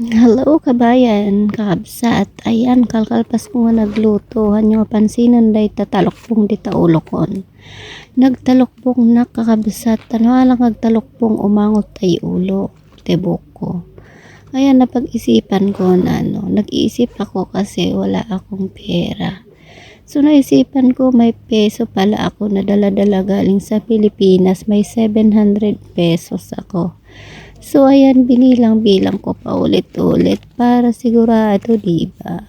Hello kabayan, kakabsat. Ayan, kalkalpas ko nga nagluto. Hanyo pansinan day tatalokpong di taulokon. Nagtalokpong na kakabsat. Ano alang nagtalokpong umangot ay ulo. Tibok ko. Ayan, napag-isipan ko na ano. Nag-iisip ako kasi wala akong pera. So naisipan ko may peso pala ako na dala-dala galing sa Pilipinas. May 700 pesos ako. So, ayan, binilang-bilang ko pa ulit-ulit para sigurado, di ba?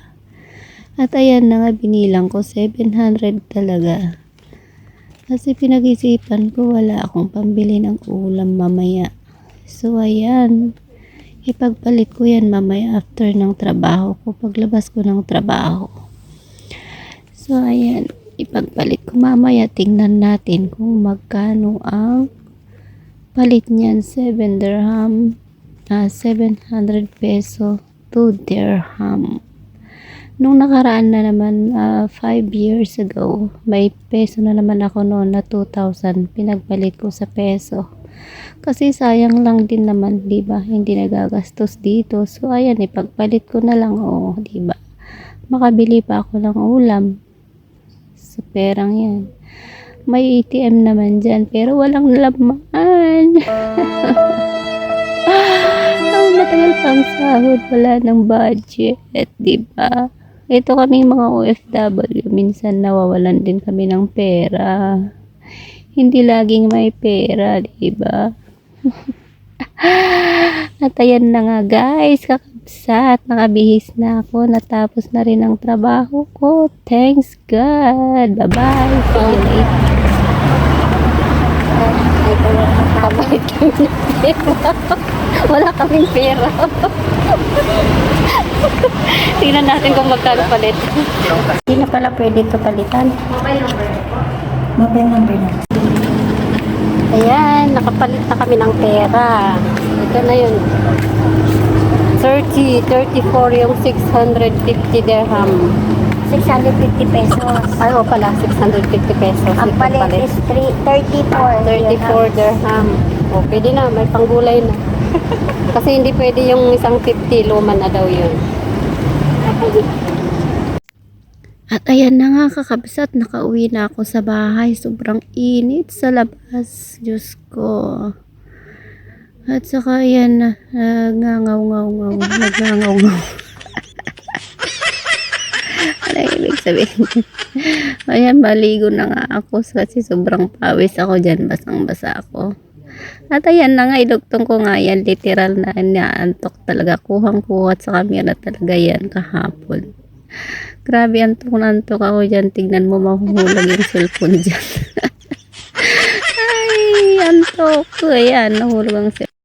At ayan na nga, binilang ko 700 talaga. Kasi pinag-isipan ko, wala akong pambili ng ulam mamaya. So, ayan, ipagpalit ko yan mamaya after ng trabaho ko, paglabas ko ng trabaho. So, ayan, ipagpalit ko mamaya, tingnan natin kung magkano ang palit niyan 7 dirham ah 700 peso 2 dirham. Nung nakaraan na naman 5 years ago may peso na naman ako noon na 2,000 pinagpalit ko sa peso. Kasi sayang lang din naman di ba? Hindi nagagastos dito. So ayan ipagpalit ko na lang oh di ba? Makabili pa ako ng ulam sa perang yan may ATM naman dyan, pero walang laman. Ang matagal pang sahod, wala ng budget, di ba? Ito kaming mga OFW, minsan nawawalan din kami ng pera. Hindi laging may pera, di ba? At ayan na nga guys, kakabsat, nakabihis na ako, natapos na rin ang trabaho ko. Thanks God. Bye-bye. See you later. Kapalit kami ng pera. Wala kaming pera. Tingnan natin kung magkano palit. Hindi na pala pwede ito palitan. Mobile number na. Ayan, nakapalit na kami ng pera. Ito na yun. 30, 34 yung 650 dirham. 650 pesos. Ay, o pala, 650 pesos. Ang palit is 3, 34. 34 dirham. O, pwede na, may panggulay na. Kasi hindi pwede yung isang 50, luma na daw yun. At ayan na nga kakabsat, nakauwi na ako sa bahay. Sobrang init sa labas. Diyos ko. At saka ayan na, nagngangaw-ngaw-ngaw. Nagngangaw-ngaw. ano ibig sabihin? ayan, maligo na nga ako kasi sobrang pawis ako dyan. Basang-basa ako. At ayan na nga, idugtong ko nga yan. Literal na inaantok talaga. Kuhang-kuha at sa camera talaga yan kahapon. Grabe, antok na antok ako dyan. Tignan mo, mahuhulog yung cellphone dyan. Ay, antok. Ayan, nahulog ang cellphone.